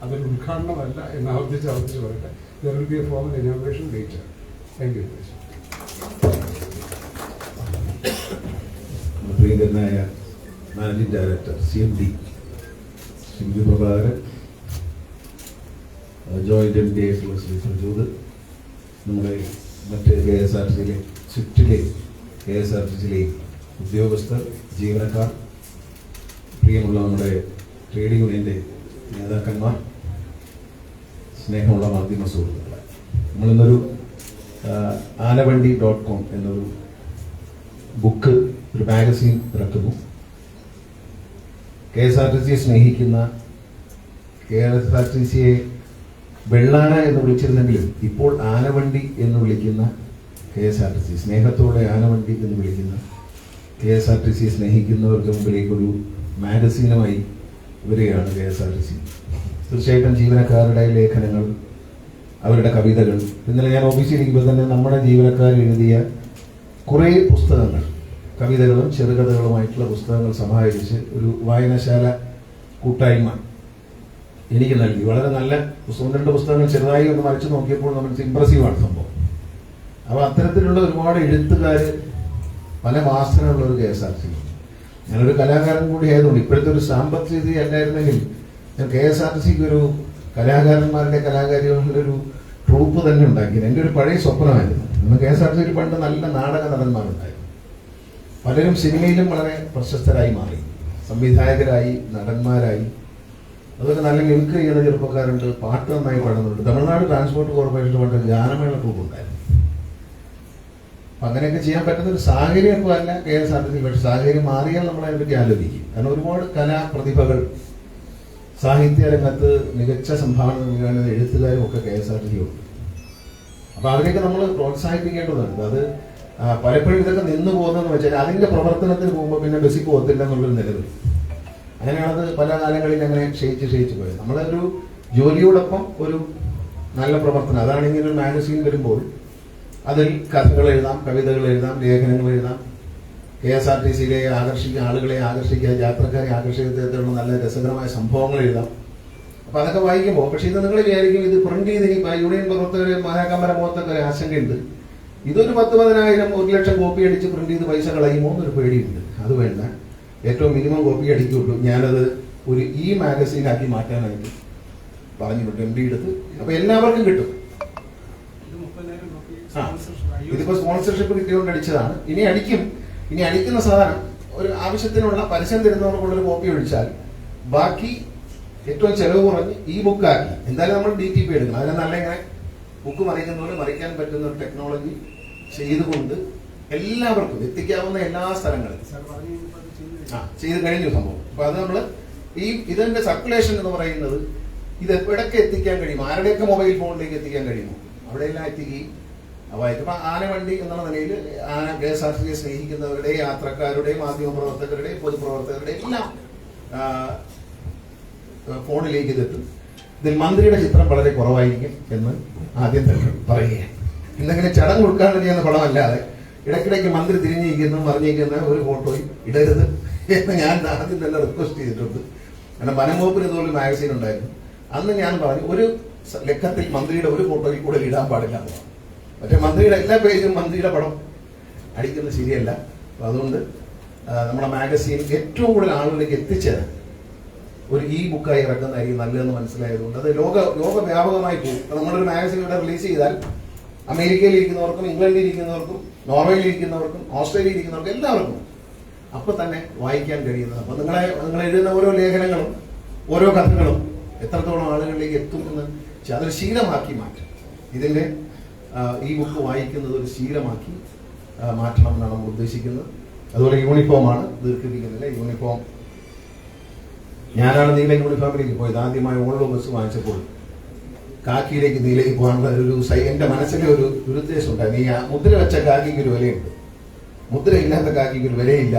അതൊരു ഉദ്ഘാടനമല്ല എന്ന് ആവർത്തിച്ച് ആവർത്തിച്ച് പറയട്ടെ. There will be a formal inauguration later thank you പ്രിയങ്കരനായ managing director C M D Sindhu Prabhakaran joint M D ആയിട്ടുള്ള ശ്രീ പ്രചോദ് നമ്മുടെ മറ്റ് കെ എസ് ആർ ടി സിയിലെ സ്വിഫ്റ്റിലെ കെ എസ് ആർ ടി സിയിലെ ഉദ്യോഗസ്ഥർ ജീവനക്കാർ പ്രിയമുള്ള നമ്മുടെ ട്രേഡ് യൂണിയന്റെ നേതാക്കന്മാർ സ്നേഹമുള്ള മാധ്യമ സുഹൃത്തുക്കളെ. നമ്മളിന്നൊരു ആനവണ്ടി ഡോട്ട് കോം എന്നൊരു ബുക്ക് ഒരു മാഗസീൻ ഇറക്കുന്നു. കെ എസ് ആർ ടി സിയെ സ്നേഹിക്കുന്ന കെ എസ് ആർ ടി സിയെ വെള്ളാന എന്ന് വിളിച്ചിരുന്നെങ്കിലും ഇപ്പോൾ ആനവണ്ടി എന്ന് വിളിക്കുന്ന K S R T C സ്നേഹത്തോടെ ആനവണ്ടി എന്ന് വിളിക്കുന്ന കെ എസ് ആർ ടി സിയെ സ്നേഹിക്കുന്നവർക്ക് മുമ്പിലേക്ക് ഒരു മാഗസീനുമായി വരികയാണ് K S R T C. തീർച്ചയായിട്ടും ജീവനക്കാരുടെ ലേഖനങ്ങൾ അവരുടെ കവിതകൾ. ഇന്നലെ ഞാൻ ഓഫീസിലിരിക്കുമ്പോൾ തന്നെ നമ്മുടെ ജീവനക്കാർ എഴുതിയ കുറേ പുസ്തകങ്ങൾ കവിതകളും ചെറുകഥകളുമായിട്ടുള്ള പുസ്തകങ്ങൾ സമാഹരിച്ച് ഒരു വായനശാല കൂട്ടായ്മ എനിക്ക് നൽകി. വളരെ നല്ല പുസ്തകം. രണ്ട് പുസ്തകങ്ങൾ ചെറുതായി ഒന്ന് മറിച്ച് നോക്കിയപ്പോൾ നമ്മൾ ഇമ്പ്രസീവ് ആണ് സംഭവം. അപ്പോൾ അത്തരത്തിലുള്ള ഒരുപാട് എഴുത്തുകാർ പല മാസത്തിനുള്ള ഒരു കെ എസ് ആർ സി ഞാനൊരു കലാകാരൻ കൂടി ആയതുകൊണ്ട് ഇപ്പോഴത്തെ ഒരു സാമ്പത്തിക സ്ഥിതി അല്ലായിരുന്നെങ്കിൽ കെ എസ് ആർ ടി സിക്ക് ഒരു കലാകാരന്മാരുടെ കലാകാരികളുടെ ഒരു ട്രൂപ്പ് തന്നെ ഉണ്ടാക്കി എന്റെ ഒരു പഴയ സ്വപ്നമായിരുന്നു. ഇന്ന് കെ എസ് ആർ ടി പണ്ട് നല്ല നാടക നടന്മാരുണ്ടായിരുന്നു. പലരും സിനിമയിലും വളരെ പ്രശസ്തരായി മാറി. സംവിധായകരായി നടന്മാരായി. അതുപോലെ നല്ല മിമിക്രി ചെയ്യുന്ന ചെറുപ്പക്കാരുണ്ട്. പാട്ട് നന്നായി പാടുന്നുണ്ട്. തമിഴ്നാട് ട്രാൻസ്പോർട്ട് കോർപ്പറേഷൻ പണ്ട് ഗാനമേള ട്രൂപ്പ് ഉണ്ടായിരുന്നു. അപ്പൊ അങ്ങനെയൊക്കെ ചെയ്യാൻ പറ്റുന്ന ഒരു സാഹചര്യം ഇപ്പോൾ അല്ല K S R T C പക്ഷേ സാഹചര്യം മാറിയാൽ നമ്മൾ അതിനെപ്പറ്റി ആലോചിക്കും. കാരണം ഒരുപാട് കലാപ്രതിഭകൾ സാഹിത്യ രംഗത്ത് മികച്ച സംഭാവന നൽകാൻ എഴുത്തുകാരും ഒക്കെ കെ എസ് ആർ ടി ഉണ്ട്. അപ്പൊ അവരെയൊക്കെ നമ്മൾ പ്രോത്സാഹിപ്പിക്കേണ്ടതുണ്ട്. അത് പലപ്പോഴും ഇതൊക്കെ നിന്നു പോകുന്നതെന്ന് വെച്ചാൽ അതിന്റെ പ്രവർത്തനത്തിന് പോകുമ്പോൾ പിന്നെ ബസ്സിൽ പോകത്തില്ല എന്നുള്ളൊരു നിലവിൽ. അങ്ങനെയാണത് പല കാലങ്ങളിൽ അങ്ങനെ ക്ഷയിച്ച് ക്ഷയിച്ച് പോയത്. നമ്മളൊരു ജോലിയോടൊപ്പം ഒരു നല്ല പ്രവർത്തനം. അതാണെങ്കിൽ ഒരു മാഗസീൻ വരുമ്പോൾ അതിൽ കഥകൾ എഴുതാം കവിതകൾ എഴുതാം ലേഖനങ്ങൾ എഴുതാം കെ എസ് ആർ ടി സിയിലെ ആകർഷിക്കുക ആളുകളെ ആകർഷിക്കുക യാത്രക്കാരെ ആകർഷിക്കുന്ന നല്ല രസകരമായ സംഭവങ്ങൾ എഴുതാം. അപ്പൊ അതൊക്കെ വായിക്കുമ്പോൾ പക്ഷേ ഇത് നിങ്ങൾ വിചാരിക്കും ഇത് പ്രിന്റ് ചെയ്ത് ഇനി യൂണിയൻ പ്രവർത്തകര് മഹാകമ്പര മുഖത്തൊക്കെ ഒരു ആശങ്കയുണ്ട്. ഇതൊരു പത്ത് പതിനായിരം ഒരു ലക്ഷം കോപ്പി അടിച്ച് പ്രിന്റ് ചെയ്ത് പൈസ കളയുമോ എന്നൊരു പേടിയുണ്ട്. അത് വേണ്ട. ഏറ്റവും മിനിമം കോപ്പി അടിക്കുള്ളൂ. ഞാനത് ഒരു ഇ മാഗസീനാക്കി മാറ്റാനായിട്ട് പറഞ്ഞു വിട്ടു എം ഡി എടുത്ത്. അപ്പൊ എല്ലാവർക്കും കിട്ടും. ഇതിപ്പോ സ്പോൺസർഷിപ്പ് കിട്ടിയോണ്ട് അടിച്ചതാണ്. ഇനി അടിക്കും. ഇനി അടിക്കുന്ന സാധനം ഒരു ആവശ്യത്തിനുള്ള പരസ്യം തരുന്നവർക്കുള്ള ഒരു കോപ്പി ഒഴിച്ചാൽ ബാക്കി ഏറ്റവും ചെലവ് കുറഞ്ഞ് ഈ ബുക്ക് ആക്കി. എന്തായാലും നമ്മൾ ഡി ടി പി എടുക്കണം. അതിനെ നല്ല ഇങ്ങനെ ബുക്ക് മറിക്കുന്ന പോലെ മറിക്കാൻ പറ്റുന്ന ഒരു ടെക്നോളജി ചെയ്തുകൊണ്ട് എല്ലാവർക്കും എത്തിക്കാവുന്ന എല്ലാ സ്ഥലങ്ങളിലും ആ ചെയ്ത് കഴിഞ്ഞു സംഭവം. അപ്പൊ അത് നമ്മൾ ഈ ഇതിന്റെ സർക്കുലേഷൻ എന്ന് പറയുന്നത് ഇത് എവിടൊക്കെ എത്തിക്കാൻ കഴിയും? ആരുടെയൊക്കെ മൊബൈൽ ഫോണിലേക്ക് എത്തിക്കാൻ കഴിയുമോ? അവിടെയെല്ലാം എത്തിക്കുകയും അപ്പൊ ഇപ്പൊ ആനവണ്ടി എന്നുള്ള നിലയിൽ ആന കെ എസ് ആർ സിയെ സ്നേഹിക്കുന്നവരുടെ യാത്രക്കാരുടെ മാധ്യമ പ്രവർത്തകരുടെ പൊതുപ്രവർത്തകരുടെ എല്ലാം ഫോണിലേക്ക് ഇതെത്തും ഇതിൽ മന്ത്രിയുടെ ചിത്രം വളരെ കുറവായിരിക്കും എന്ന് ആദ്യം തന്നെ പറയുകയാണ്. എന്തെങ്കിലും ചടങ്ങ് കൊടുക്കാൻ ചെയ്യുന്ന പടമല്ലാതെ ഇടയ്ക്കിടയ്ക്ക് മന്ത്രി തിരിഞ്ഞിരിക്കുന്ന മറിഞ്ഞിരിക്കുന്ന ഒരു ഫോട്ടോയും ഇടരുത് എന്ന് ഞാൻ ആദ്യം തന്നെ റിക്വസ്റ്റ് ചെയ്തിട്ടുണ്ട്. കാരണം വനംവകുപ്പിന് ഇതുപോലെ മാഗസീൻ ഉണ്ടായിരുന്നു. അന്ന് ഞാൻ പറഞ്ഞു ഒരു ലക്കത്തിൽ മന്ത്രിയുടെ ഒരു ഫോട്ടോയിൽ കൂടെ ഇടാൻ പാടില്ല എന്ന്. മറ്റേ മന്ത്രിയുടെ എല്ലാ പേജും മന്ത്രിയുടെ പടം അടിക്കുന്നത് ശരിയല്ല. അപ്പം അതുകൊണ്ട് നമ്മുടെ മാഗസീൻ ഏറ്റവും കൂടുതൽ ആളുകളിലേക്ക് എത്തിച്ചേരാൻ ഒരു ഇ ബുക്കായി ഇറക്കുന്നതായിരിക്കും നല്ലതെന്ന് മനസ്സിലായതുകൊണ്ട് അത് ലോക ലോകവ്യാപകമായി പോകും. നമ്മളൊരു മാഗസീൻ ഇവിടെ റിലീസ് ചെയ്താൽ അമേരിക്കയിൽ ഇരിക്കുന്നവർക്കും ഇംഗ്ലണ്ടിൽ ഇരിക്കുന്നവർക്കും നോർവേയിൽ ഇരിക്കുന്നവർക്കും ഓസ്ട്രേലിയയിൽ ഇരിക്കുന്നവർക്കും എല്ലാവർക്കും അപ്പൊ തന്നെ വായിക്കാൻ കഴിയുന്നത്. അപ്പൊ നിങ്ങളെ നിങ്ങൾ എഴുതുന്ന ഓരോ ലേഖനങ്ങളും ഓരോ കഥകളും എത്രത്തോളം ആളുകളിലേക്ക് എത്തുമെന്ന് അതൊരു ശീലമാക്കി മാറ്റും. ഇതിന്റെ ആ, ഈ ബുക്ക് വായിക്കുന്നത് ഒരു ശീലമാക്കി മാറ്റണം എന്നാണ് നമ്മൾ ഉദ്ദേശിക്കുന്നത്. അതുപോലെ യൂണിഫോമാണ് ദീർഘിപ്പിക്കുന്നില്ല യൂണിഫോം ഞാനാണ് നീല യൂണിഫോമിലേക്ക് പോയത്. ആദ്യമായി ഓൺലോ ബസ് വാങ്ങിച്ചപ്പോൾ കാക്കിയിലേക്ക് നീലയ്ക്ക് പോകാനുള്ള ഒരു എന്റെ മനസ്സിലെ ഒരു ദുരുദ്ദേശം ഉണ്ടായിരുന്നു ഈ മുദ്ര വെച്ച കാക്കിക്ക് ഒരു വിലയുണ്ട്. മുദ്ര ഇല്ലാത്ത കാക്കിക്ക് ഒരു വിലയില്ല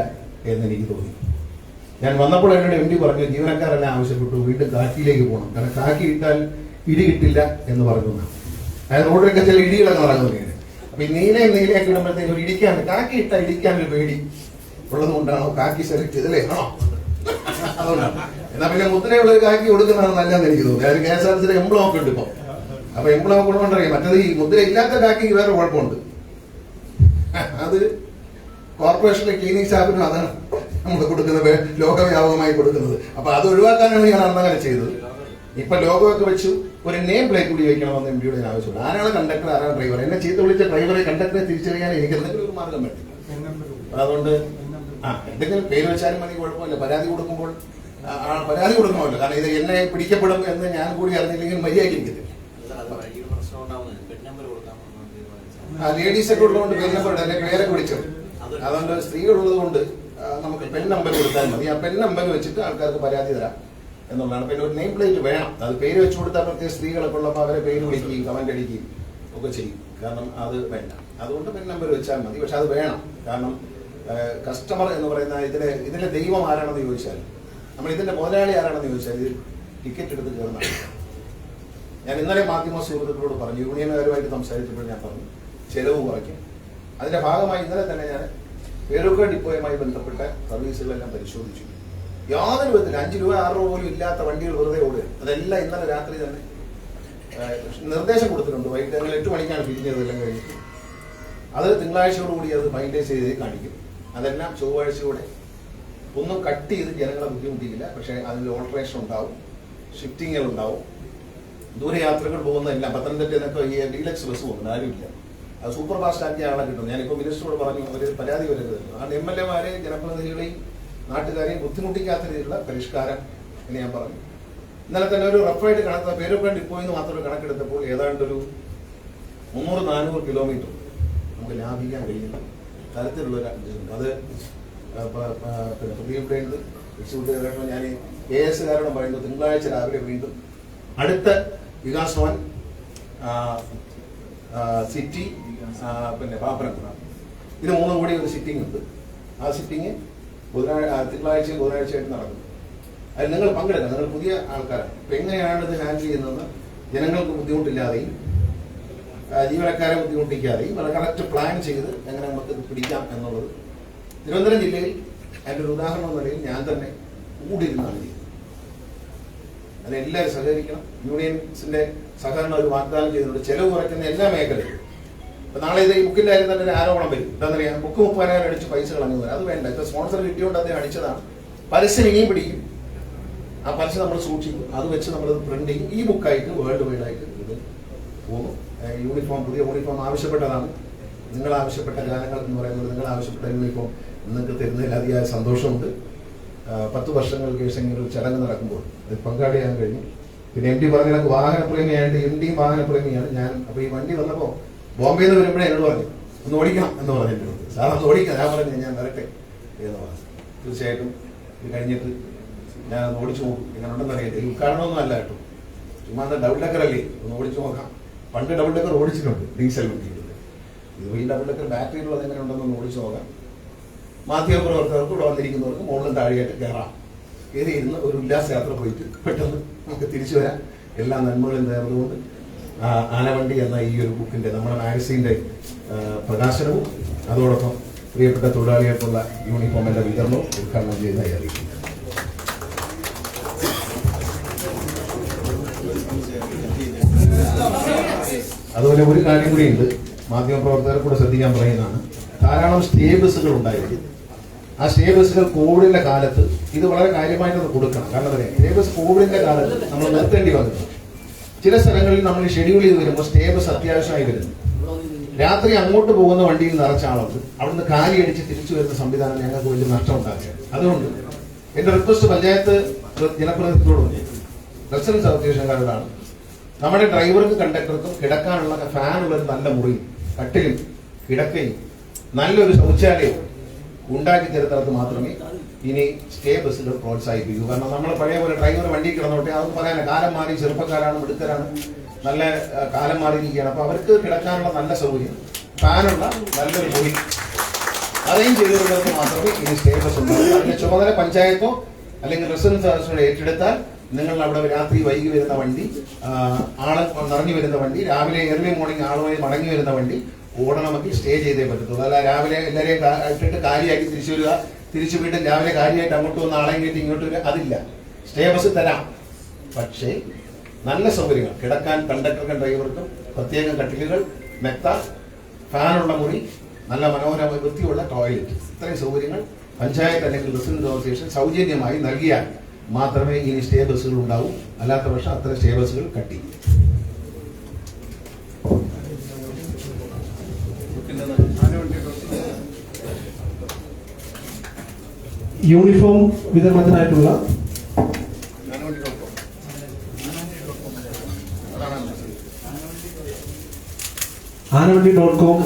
എന്ന് എനിക്ക് തോന്നി. ഞാൻ വന്നപ്പോൾ എന്നോട് എം ഡി പറഞ്ഞു ജീവനക്കാരെല്ലാം ആവശ്യപ്പെട്ടു വീണ്ടും കാക്കിയിലേക്ക് പോകണം. കാരണം കാക്കി ഇട്ടാൽ ഇടി കിട്ടില്ല എന്ന് പറഞ്ഞു. അതായത് റോഡിലൊക്കെ ചില ഇടികളൊക്കെ നടക്കുന്നുണ്ട് അപ്പൊ ഈ നീലയും നീലയൊക്കെ ഇടുമ്പോഴത്തേക്ക് ഒരു ഇടിക്കാൻ കാക്കി ഇട്ട ഇടിക്കാൻ ഒരു പേടി ഉള്ളത് കൊണ്ടാണോ കാക്കി സെലക്ട് ചെയ്തല്ലേ ആണോ? അതുകൊണ്ടാണ്. എന്നാ പിന്നെ മുദ്രയുള്ള ഒരു കാക്കി കൊടുക്കുന്നതാണ് നല്ലതെന്ന് എനിക്ക് തോന്നുന്നു. കെ എസ് ആർ സിയുടെ എംബ്ലം ഒക്കെ ഉണ്ട് ഇപ്പൊ അപ്പൊ എംബ്ലം കൊടുക്കണ്ടറിയാം മറ്റേത് ഈ മുദ്ര ഇല്ലാത്ത കാക്കിക്ക് വേറെ കുഴപ്പമുണ്ട്. അത് കോർപ്പറേഷന്റെ ക്ലീനിങ് സ്റ്റാഫിനും അതാണ് നമ്മൾ കൊടുക്കുന്നത് ലോകവ്യാപകമായി കൊടുക്കുന്നത്. അപ്പൊ അത് ഒഴിവാക്കാനാണ് ഞാൻ അന്നങ്ങനെ ചെയ്തത്. ഇപ്പൊ ലോകമൊക്കെ വെച്ചു. ഒരു നെയിം പ്ലേറ്റ് കൂടി വയ്ക്കണമെന്ന് എം പിയുടെ ആവശ്യമുണ്ട് ആരാണ് കണ്ടക്ടർ ആരാണ് ഡ്രൈവർ എന്നെ ചീത്ത വിളിച്ച ഡ്രൈവറെ കണ്ടക്ടറെ തിരിച്ചറിയാൻ എനിക്ക് എന്തെങ്കിലും ഒരു മാർഗം പറ്റില്ല അതുകൊണ്ട് ആ എന്തെങ്കിലും പേര് വെച്ചാലും മതി കുഴപ്പമില്ല. പരാതി കൊടുക്കുമ്പോൾ പരാതി കൊടുക്കണമല്ലോ കാരണം ഇത് എന്നെ പിടിക്കപ്പെടും എന്ന് ഞാൻ കൂടി അറിഞ്ഞില്ലെങ്കിൽ മര്യാദയ്ക്ക് എനിക്കത്തില്ല ലേഡീസ് ഒക്കെ ഉള്ളതുകൊണ്ട് പെൻ നമ്പർ എന്റെ പേരൊക്കെ വിളിച്ചത്. അതുകൊണ്ട് സ്ത്രീകളുള്ളത് കൊണ്ട് നമുക്ക് പെൻ നമ്പർ കൊടുത്താൽ മതി. ആ പെൻ നമ്പർ വെച്ചിട്ട് ആൾക്കാർക്ക് പരാതി തരാം. എന്നുള്ളതാണ്. പിന്നെ ഒരു നെയിം പ്ലേറ്റ് വേണം. അത് പേര് വെച്ച് കൊടുത്താൽ പ്രത്യേക സ്ത്രീകളൊക്കെ ഉള്ളപ്പോൾ അവരെ പേര് വിളിക്കുകയും കമന്റ് അടിക്കുകയും ഒക്കെ ചെയ്യും. കാരണം അത് വേണ്ട. അതുകൊണ്ട് പെൻ നമ്പർ വെച്ചാൽ മതി. പക്ഷെ അത് വേണം. കാരണം കസ്റ്റമർ എന്ന് പറയുന്ന ഇതിലെ ഇതിലെ ദൈവം ആരാണെന്ന് ചോദിച്ചാൽ നമ്മൾ ഇതിന്റെ മുതലാളി ആരാണെന്ന് ചോദിച്ചാൽ ഇത് ടിക്കറ്റ് എടുത്ത് കയറുന്ന ഞാൻ ഇന്നലെ മാധ്യമ സുഹൃത്തുക്കളോട് പറഞ്ഞു യൂണിയനുകാരുമായിട്ട് സംസാരിച്ചപ്പോൾ ഞാൻ പറഞ്ഞു ചെലവ് കുറയ്ക്കാം അതിന്റെ ഭാഗമായി ഇന്നലെ തന്നെ ഞാൻ പേരൂക്ക ഡിപ്പോയുമായി ബന്ധപ്പെട്ട സർവീസുകളെല്ലാം പരിശോധിച്ചു. യാതൊരു വിധത്തിൽ അഞ്ച് രൂപ ആറ് രൂപ പോലും ഇല്ലാത്ത വണ്ടികൾ വെറുതെ ഓടുക. അതെല്ലാം ഇന്നലെ രാത്രി തന്നെ നിർദ്ദേശം കൊടുത്തിട്ടുണ്ട്. വൈകിട്ട് ഞങ്ങൾ എട്ട് മണിക്കാണ് പിരിഞ്ഞത് എല്ലാം കഴിഞ്ഞിട്ട് അത് തിങ്കളാഴ്ചയോടുകൂടി അത് ഫൈൻഡൈസ് ചെയ്ത് കാണിക്കും. അതെല്ലാം ചൊവ്വാഴ്ചയോടെ. ഒന്നും കട്ട് ചെയ്ത് ജനങ്ങളെ ബുദ്ധിമുട്ടിക്കില്ല. പക്ഷെ അതിൽ ഓൾട്ടറേഷൻ ഉണ്ടാവും ഷിഫ്റ്റിങ്ങുകൾ ഉണ്ടാവും. ദൂരയാത്രകൾ പോകുന്നതല്ല പത്തനംതിട്ട എന്നൊക്കെ ഈ ഡീലക്സ് ബസ് പോകുന്നുണ്ട് ആരുമില്ല. അത് സൂപ്പർ ഫാസ്റ്റ് ആക്കിയ ആളെ കിട്ടും. ഞാനിപ്പോൾ മിനിസ്റ്ററോട് പറഞ്ഞു അവർ പരാതി വരരുത്. ആ എം എൽ എമാരെ ജനപ്രതിനിധികളെയും നാട്ടുകാരെയും ബുദ്ധിമുട്ടിക്കാത്ത രീതിയിലുള്ള പരിഷ്കാരം എന്ന് ഞാൻ പറഞ്ഞു. ഇന്നലെ തന്നെ ഒരു റഫായിട്ട് കണക്ക് പേരൊക്കെ ഡിപ്പോയിൽ നിന്ന് മാത്രം കണക്കെടുത്തപ്പോൾ ഏതാണ്ട് ഒരു മുന്നൂറ് നാനൂറ് കിലോമീറ്റർ നമുക്ക് ലാഭിക്കാൻ കഴിയുന്ന തരത്തിലുള്ള ഒരു അത് പിന്നെ പ്രിയപ്പെട്ട എക്സിക്യൂട്ടീവ് ഞാൻ എ എസ് കാരോടും പറയുന്നത് തിങ്കളാഴ്ച രാവിലെ വീണ്ടും അടുത്ത വികാസ് ഭവൻ സിറ്റി പിന്നെ പാപ്പനക്കുറ ഇത് മൂന്നും കൂടി ഒരു സിറ്റിംഗ് ഉണ്ട്. ആ സിറ്റിംഗ് ബുധനാഴ്ച തിങ്കളാഴ്ചയും ബുധനാഴ്ചയായിട്ട് നടക്കും. അതിൽ നിങ്ങൾ പങ്കെടുക്കണം. നിങ്ങൾ പുതിയ ആൾക്കാരാണ് ഇപ്പം എങ്ങനെയാണ് ഇത് ഹാൻഡിൽ ചെയ്യുന്നത് ജനങ്ങൾക്ക് ബുദ്ധിമുട്ടില്ലാതെയും ജീവനക്കാരെ ബുദ്ധിമുട്ടിക്കാതെയും വളരെ കറക്റ്റ് പ്ലാൻ ചെയ്ത് എങ്ങനെ നമുക്ക് ഇത് പിടിക്കാം എന്നുള്ളത് തിരുവനന്തപുരം ജില്ലയിൽ അതിന്റെ ഒരു ഉദാഹരണം എന്ന നിലയിൽ ഞാൻ തന്നെ കൂടിയിരുന്നാണ് ചെയ്യുന്നത് അതെല്ലാവരും സഹകരിക്കണം. യൂണിയൻസിന്റെ സഹകരണം ഒരു വാഗ്ദാനം ചെയ്തിട്ടുണ്ട്. ചെലവ് കുറയ്ക്കുന്ന എല്ലാ മേഖലയിലും. നാളെ ഇത് ഈ ബുക്കിലായിരുന്നു തന്നെ ഒരു ആരോപണം വരും. എന്താണെന്നറിയാം? ബുക്ക് മുപ്പതിനായിരം അടിച്ച് പൈസ കളഞ്ഞു അത് വേണ്ട. ഇപ്പൊ സ്പോൺസർ കിട്ടിയോണ്ട് അദ്ദേഹം അടിച്ചതാണ്. പരസ്യം ഇനിയും പിടിക്കും. ആ പരസ്യം നമ്മൾ സൂക്ഷിക്കും. അത് വെച്ച് നമ്മൾ പ്രിന്റ് ചെയ്യും. ഈ ബുക്കായിട്ട് വേൾഡ് വൈഡ് ആയിട്ട് ഇത് പോകും യൂണിഫോം പുതിയ യൂണിഫോം ആവശ്യപ്പെട്ടതാണ്. നിങ്ങൾ ആവശ്യപ്പെട്ട ഗാനങ്ങൾ എന്ന് പറയുന്നത് നിങ്ങൾ ആവശ്യപ്പെട്ട യൂണിഫോം നിങ്ങൾക്ക് തരുന്നതിൽ അതിയായ സന്തോഷമുണ്ട്. പത്ത് വർഷങ്ങൾക്ക് ശേഷം ഇങ്ങനെ ഒരു ചടങ്ങ് നടക്കുമ്പോൾ അതിൽ പങ്കാളിയാൻ കഴിഞ്ഞു. പിന്നെ എം ഡി പറഞ്ഞ വാഹനപ്രേമിയായിട്ട് എം ഡിയും വാഹനപ്രേമിയാണ്. ഞാൻ അപ്പൊ ഈ വണ്ടി വന്നപ്പോ ബോംബെയിൽ നിന്ന് വരുമ്പോഴേ എന്നോട് പറഞ്ഞു ഒന്ന് ഓടിക്കണം എന്ന് പറഞ്ഞിട്ടുണ്ട് സാർ ഒന്ന് ഓടിക്കാം ഞാൻ പറഞ്ഞു ഞാൻ വരട്ടെ എന്ന് പറഞ്ഞു. തീർച്ചയായിട്ടും ഇത് കഴിഞ്ഞിട്ട് ഞാൻ ഒന്ന് ഓടിച്ചു നോക്കും. എങ്ങനെ ഉണ്ടെന്ന് അറിയത്തില്ല ഉദ്ഘാടനമൊന്നും അല്ല കേട്ടോ. ചുമ്മാ എന്താ ഡബിൾ ഡെക്കർ അല്ലേ? ഒന്ന് ഓടിച്ചു നോക്കാം. പണ്ട് ഡബിൾ ഡെക്കർ ഓടിച്ചിട്ടുണ്ട് ഡീസൽ വണ്ടിയിൽ. ഇത് ഈ ഡബിൾ ഡെക്കർ ബാറ്ററിയിലുള്ളത് എങ്ങനെ ഉണ്ടെന്ന് ഓടിച്ചു നോക്കാം. മാധ്യമപ്രവർത്തകർക്ക് ഇവിടെ വന്നിരിക്കുന്നവർക്ക് മുകളിലും താഴെയായിട്ട് കയറാം. കയറി ഇരുന്ന് ഒരു ഉല്ലാസയാത്ര പോയിട്ട് പെട്ടെന്ന് നമുക്ക് തിരിച്ചു വരാം. എല്ലാ നന്മകളും നേർന്നുകൊണ്ട് ആനവണ്ടി എന്ന ഈ ഒരു ബുക്കിന്റെ നമ്മുടെ മാഗസീന്റെ പ്രകാശനവും അതോടൊപ്പം പ്രിയപ്പെട്ട തൊഴിലാളികൾക്കുള്ള യൂണിഫോമിന്റെ വിതരണവും ഉദ്ഘാടനം ചെയ്യുന്നതായി അറിയിക്കുന്നു അതുപോലെ ഒരു കാര്യം കൂടി ഉണ്ട്. മാധ്യമപ്രവർത്തകരെ കൂടെ ശ്രദ്ധിക്കാൻ പറയുന്നതാണ്. ധാരാളം സ്റ്റേ ബസ്സുകൾ ഉണ്ടായിരുന്നു ആ സ്റ്റേ ബസ്സുകൾ കോവിഡിന്റെ കാലത്ത് ഇത് വളരെ കാര്യമായിട്ട് കൊടുക്കണം. കാരണം സ്റ്റേ ബസ് കോവിഡിന്റെ കാലത്ത് നമ്മൾ നിർത്തേണ്ടി വന്നു ചില സ്ഥലങ്ങളിൽ നമ്മൾ ഷെഡ്യൂൾ ചെയ്ത് വരുമ്പോൾ സ്റ്റേ ബസ് അത്യാവശ്യമായി വരുന്നു. രാത്രി അങ്ങോട്ട് പോകുന്ന വണ്ടിയിൽ നിറച്ച ആളുണ്ട്. അവിടുന്ന് കാലി അടിച്ച് തിരിച്ചു വരുന്ന സംവിധാനം ഞങ്ങൾക്ക് വലിയ നഷ്ടം ഉണ്ടാക്കുക അതുകൊണ്ട് എന്റെ റിക്വസ്റ്റ് പഞ്ചായത്ത് ജനപ്രതിനിധിയോട് റെസിഡൻസ് അസോസിയേഷൻകാരോടാണ് നമ്മുടെ ഡ്രൈവർക്കും കണ്ടക്ടർക്കും കിടക്കാനുള്ള ഫാനുള്ള നല്ല മുറിയും കട്ടിലും കിടക്കയും നല്ലൊരു ശൗചാലയവും ഉണ്ടാക്കി തരുന്നിടത്ത് മാത്രമേ ഇനി സ്റ്റേ ബസ്സുകൾ പ്രോത്സാഹിപ്പിക്കൂ. കാരണം നമ്മൾ പഴയ പോലെ ഡ്രൈവർ വണ്ടി കിടന്നോട്ടെ അതൊന്നും പറയാനാണ് കാലം മാറി ചെറുപ്പക്കാരാണ് മിടുക്കരാണ്. നല്ല കാലം മാറിയിരിക്കുകയാണ്. അപ്പൊ അവർക്ക് കിടക്കാനുള്ള നല്ല സൗകര്യം. ഫാനുള്ള നല്ലൊരു മുറി. അറേഞ്ച് ചെയ്തിട്ടുള്ളവർക്ക് മാത്രമേ ഇനി സ്റ്റേ ബസ് അതിന്റെ ചുമതല പഞ്ചായത്തോ അല്ലെങ്കിൽ റെസിഡൻസ് അസോസിയേഷൻ ഏറ്റെടുത്താൽ നിങ്ങൾ അവിടെ രാത്രി വൈകി വരുന്ന വണ്ടി ആളെ നിറഞ്ഞു വരുന്ന വണ്ടി രാവിലെ ഏർലി മോർണിംഗ് ആളുമായി മടങ്ങി വരുന്ന വണ്ടി ഓടണമെങ്കിൽ സ്റ്റേ ചെയ്തേ പറ്റത്തുള്ളൂ. അല്ല രാവിലെ എല്ലാവരെയും ഇട്ടിട്ട് കാലിയാക്കി തിരിച്ചു വരിക തിരിച്ചു വീണ്ടും രാവിലെ കാര്യമായിട്ട് അങ്ങോട്ട് വന്ന് ആളെയും കയറ്റി ഇങ്ങോട്ട് വരിക അതില്ല. സ്റ്റേ ബസ് തരാം. പക്ഷേ നല്ല സൗകര്യങ്ങൾ. കിടക്കാൻ കണ്ടക്ടർക്കും ഡ്രൈവർക്കും പ്രത്യേകം കട്ടിലുകൾ മെത്ത ഫാനുള്ള മുറി നല്ല മനോഹരമായ വൃത്തിയുള്ള ടോയ്ലറ്റ് ഇത്രയും സൗകര്യങ്ങൾ പഞ്ചായത്ത് അല്ലെങ്കിൽ റെസിഡൻസ് അസോസിയേഷൻ സൗജന്യമായി നൽകിയാൽ മാത്രമേ ഇനി സ്റ്റേ ബസ്സുകൾ ഉണ്ടാവൂ. അല്ലാത്ത പക്ഷം അത്ര സ്റ്റേ ബസ്സുകൾ കട്ടി യൂണിഫോം വിതരണത്തിനായിട്ടുള്ള ആനവണ്ടി ഡോട്ട് കോം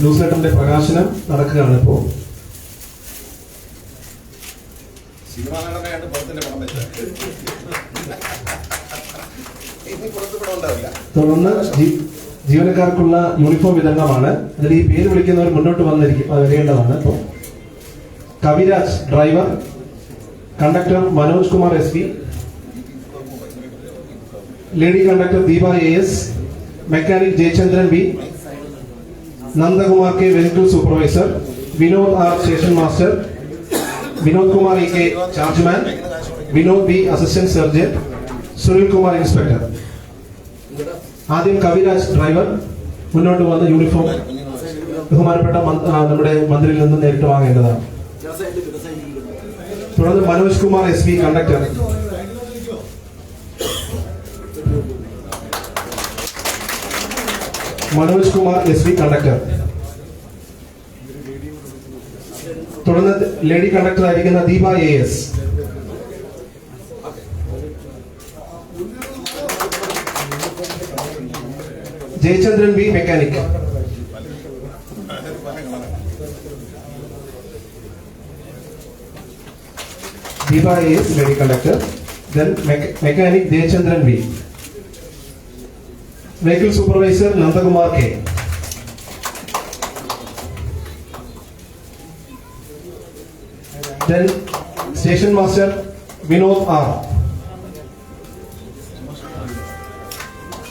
ന്യൂസ് ലെറ്ററിന്റെ പ്രകാശനം നടക്കുകയാണ് ഇപ്പോൾ തുടർന്ന് ജീവനക്കാർക്കുള്ള യൂണിഫോം വിതരണമാണ്. അതിൽ ഈ പേര് വിളിക്കുന്നവർ മുന്നോട്ട് വന്നിരിക്കും അത് വരേണ്ടതാണ് ഇപ്പോൾ Kaviraj driver conductor Manoj Kumar S P lady conductor Deepa A S mechanic Jayachandran B Nandakumar K vehicle supervisor Vinod R station master Vinod Kumar E K chargeman Vinod B assistant surgeon Sunil Kumar inspector. ആദ്യം Kaviraj driver മുന്നോട്ട് വന്ന uniform ബഹുമാനപ്പെട്ട നമ്മുടെ മന്ത്രിയിൽ നിന്ന് നേരിട്ട് വാങ്ങേണ്ടതാണ്. തുടർന്ന് Manoj Kumar S P conductor. Manoj Kumar S P conductor. തുടർന്ന് ലേഡി കണ്ടക്ടർ ആയിരിക്കുന്ന Deepa A S. Jayachandran B mechanic. Deepa A S lady conductor then mechanic Jayachandran B vehicle supervisor Nandakumar K then station master Vinod R